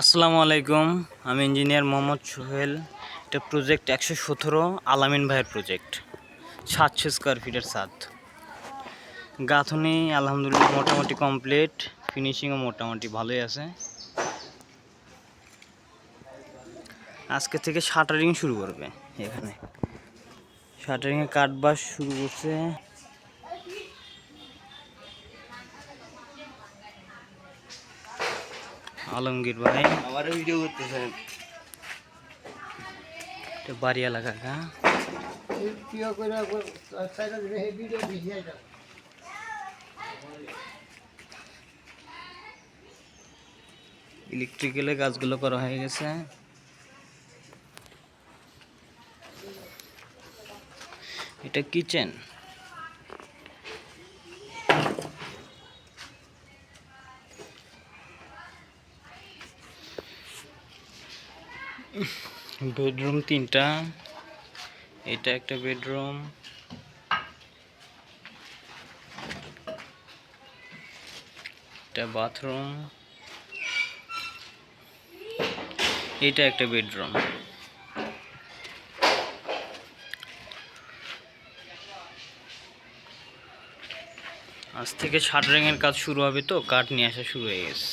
আসসালামু আলাইকুম, আমি ইঞ্জিনিয়ার মোহাম্মদ সোহেল এটা প্রজেক্ট একশো সতেরো আলামিন ভাইয়ের প্রজেক্ট সাতশো স্কোয়ার ফিটের ছাদ। গাঁথনি আলহামদুলিল্লাহ মোটামুটি কমপ্লিট ফিনিশিংও মোটামুটি ভালোই আছে। আজকে থেকে শাটারিং শুরু করবে এখানে। শাটারিংয়ে কাঠবাস শুরু করছে। আলমগীর ভাই। আমার ভিডিও করতেছেন এটা বাড়ি এলাকা দাও ইলেকট্রিক্যালে কাজগুলো করা হয়ে গেছে। এটা কিচেন বেডরুম তিনটা, এটা একটা বেডরুম। এটা বাথরুম। এটা একটা বেডরুম। আজ থেকে শাটারিং এর কাজ শুরু হবে তো, কাঠ নিয়ে আসা শুরু হয়ে গেছে।